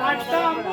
আটটা আমরা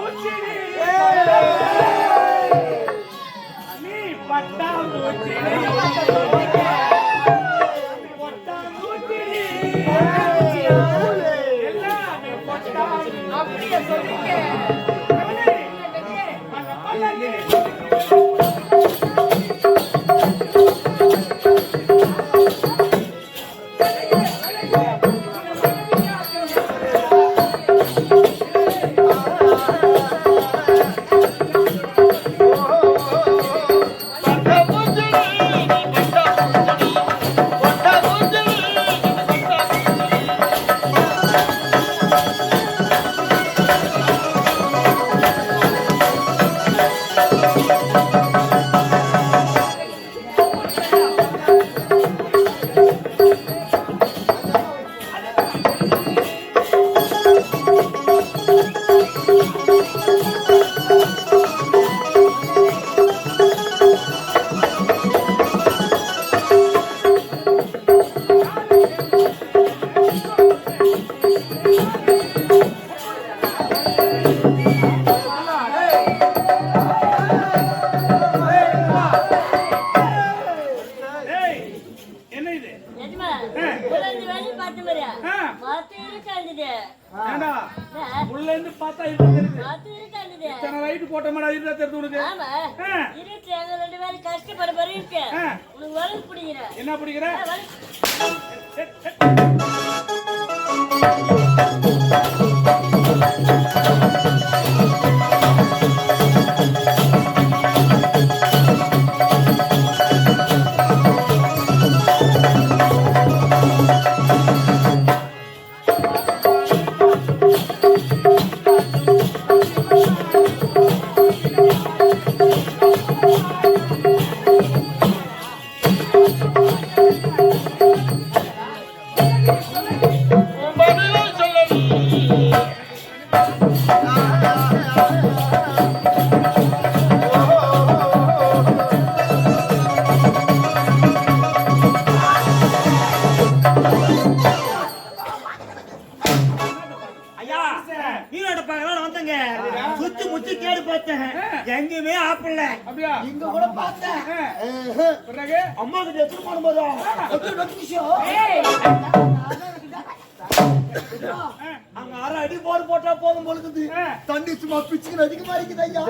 எதுக்கு மாறிக்குது ஐயா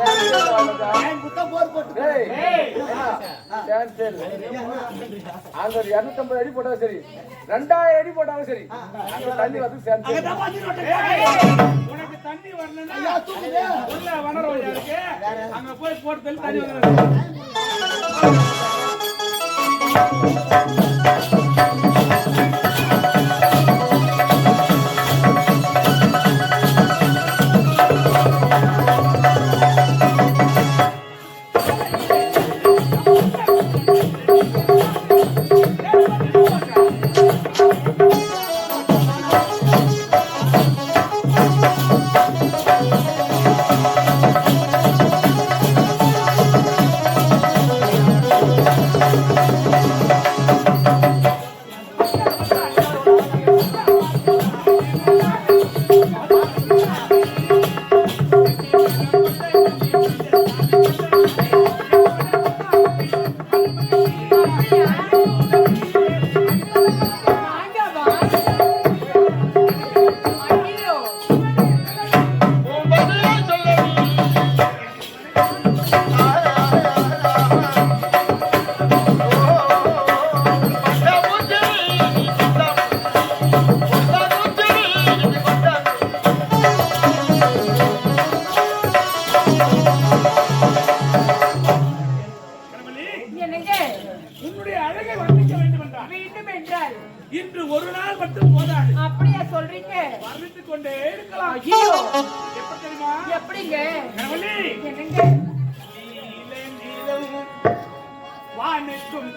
அடி போட்டாலும் சரி ரெண்டாயிரம் அடி போட்டாலும் சரி தண்ணி வந்து உனக்கு தண்ணி வரலன்னா போய் போட்டு தண்ணி வந்துடுறேன். அப்படியா சொல்றீங்க? வர்ணித்து கொண்டே இருக்கலாம். ஐயோ. எப்படி தெரியுமா? எப்படிங்க? என்னங்க? வானுக்கும்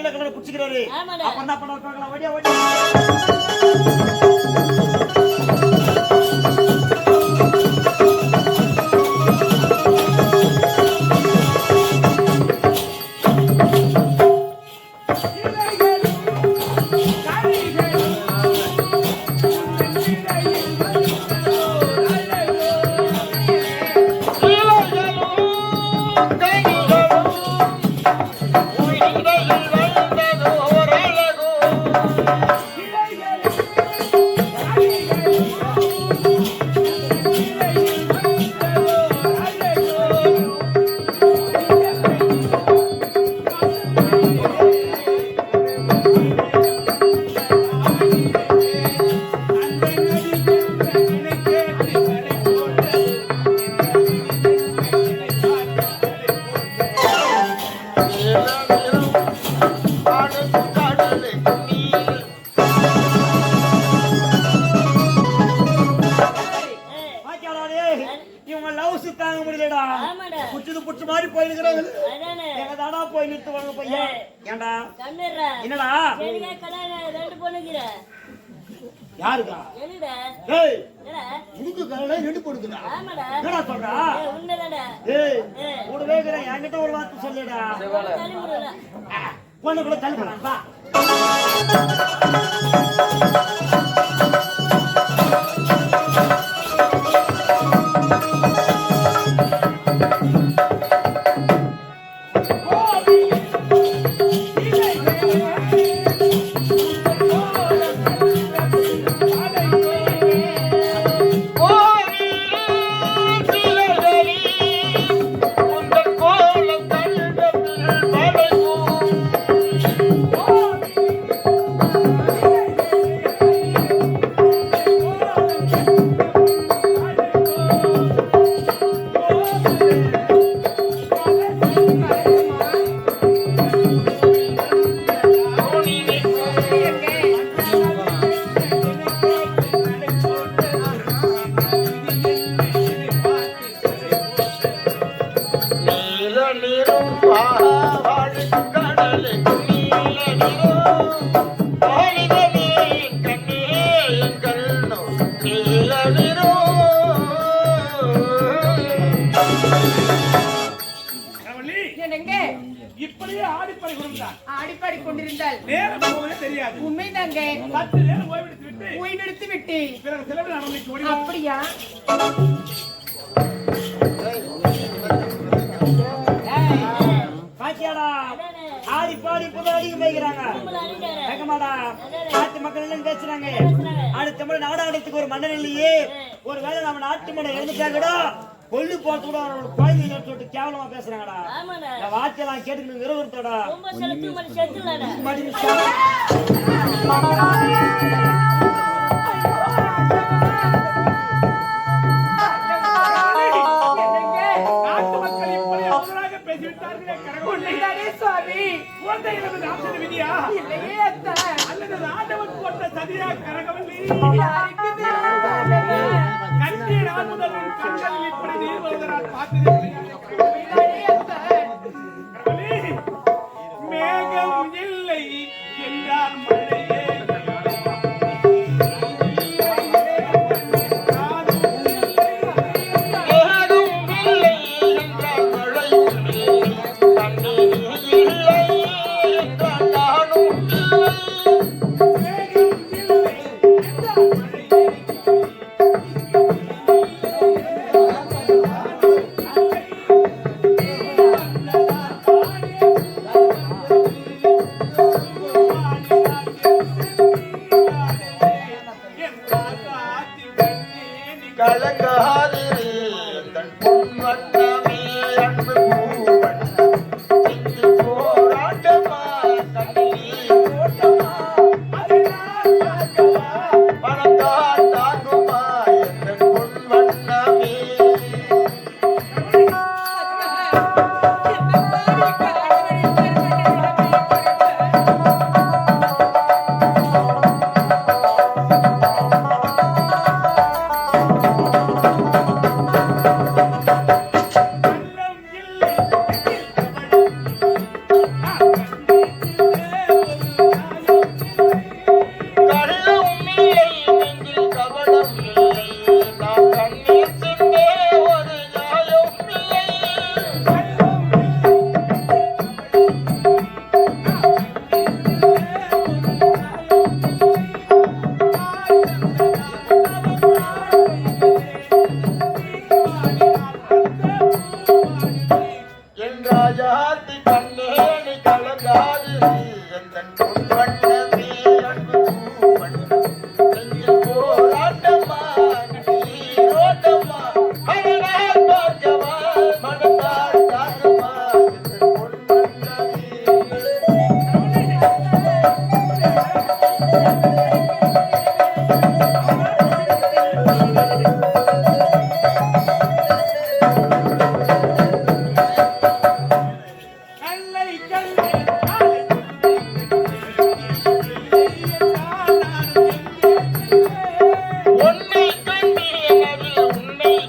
நீல கலர் புடிச்சுக்கிறாரு. அப்ப என்ன பண்ண பார்க்கலாம் ஓடியா ஓடியா. டேய், இவங்க லவ்ஸ் தாங்க முடியலடா. ஆமாடா. புடிச்சது புடிச்ச மாதிரி போயிருக்கிறாங்க. எங்க தாடா போய் நிறுத்துவாங்க பையன்? கம்மிடுறா. என்னடா? ரெண்டு பொண்ணுங்கிற யாருக்கா? ஏய் உனக்கு கல்யாணம் ரெண்டு பொண்ணுக்குதா ஆமாடா. என்னடா சொல்றா? ஏய். கூடவே இருக்கிறேன் என்கிட்ட ஒரு வார்த்தை சொல்லுடா. தள்ளி விடுறா. பொண்ணு கூட தள்ளி போலாம் வா. ஓடி வா. அப்படியா? பாக்கியாடா ஆடி பாடி புதாடி போய்க்கிறாங்க கேட்கமாடா நாட்டு மக்கள் எல்லாம் பேசுறாங்க. அடுத்த முறை நாடாளுக்கு ஒரு மன்னன் இல்லையே. ஒரு வேளை நம்ம நாட்டு மன்னர் இறந்துட்டாங்கடா. கொல்லு போட்டு கூட அவனோட குழந்தைங்க சொல்லிட்டு கேவலமா பேசுறாங்கடா. இந்த வார்த்தையெல்லாம் கேட்டுக்கணும் விரவருத்தடா ரொம்ப செலுத்து மணி செத்துலாடா என்னங்க? நாட்டு மக்கள் இப்படி அவசராக பேசிவிட்டார்களே கடவுளே. உண்மைதானே சுவாமி. குழந்தை இழந்து நாசன விதியா? இல்லையே அத்தா. அல்லது ஆண்டவன் போட்ட சதியா கரகவல்லி?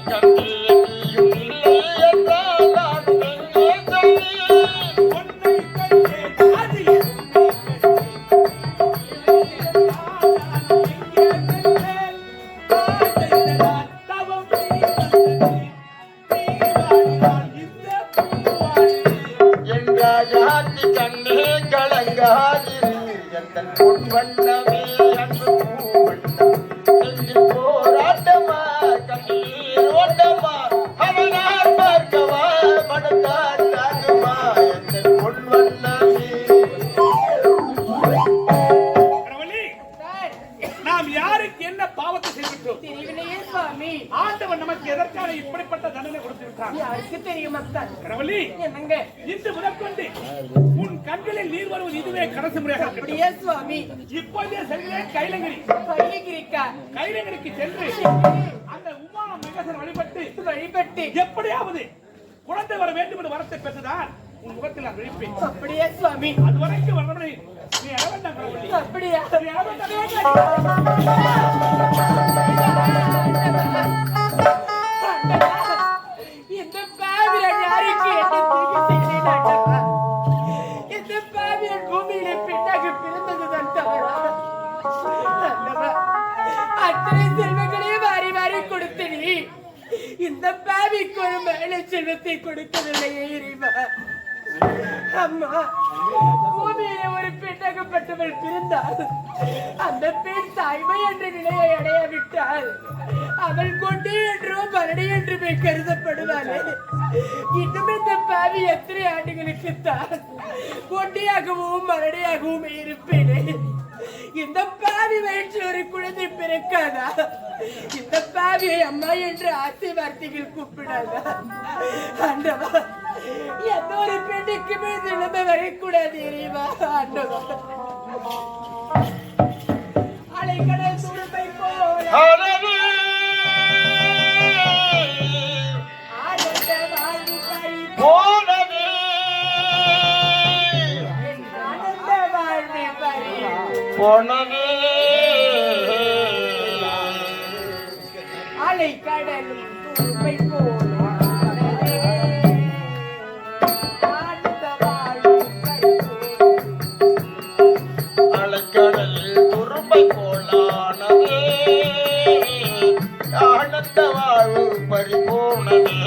Thank you. இதுவே கடைசி முறையாக இருக்கட்டும். அப்படியே சுவாமி. இப்போதே செல்கிறேன் கைலங்கிரி. பள்ளிகிரிக்கா கைலங்கிரிக்கு சென்று அந்த உமா மகேசன் வழிபட்டு வழிபட்டு எப்படியாவது குழந்தை வர வேண்டும் என்று வரத்தை பெற்றுதான் உன் முகத்தில் நான் விழிப்பேன். அப்படியே சுவாமி. அது வரைக்கும் வரவனை நீ அளவண்டாம் கடவுளே அப்படியா ஒரு மேல செல்வத்தை கொடுக்கவில்லையே இறைவா. அம்மா பூமியிலே ஒரு பெண்ணகப்பட்டவள் பிறந்தால் அந்த பெண் தாய்மை என்ற நிலையை அடையாவிட்டால் அவள் கொண்டு என்றோ மரணி என்றுமே கருதப்படுவாளே. இன்னும் இந்த பாவி எத்தனை ஆண்டுகளுக்குத்தான் கொண்டியாகவும் மரணியாகவும் இருப்பேனே. இந்த பாவி வயிற்றில் ஒரு குழந்தை பிறக்காதா? இந்த பாவியை அம்மா என்று ஆசை வார்த்தைகள் கூப்பிடாதா? ஆண்டவா எந்த ஒரு பெண்ணுக்கு மேல் நிலைமை வரக்கூடாது இறைவா ஆண்டவா. அலைக்கடல் துடுப்பை போல. போனதே அலைக்கடலும் துடுப்பை போல ஆனந்த வாழ்வு பறி அலைக்கடல் துரும்பை போலானதே ஆனந்த வாழ்வு பறிபோனதே.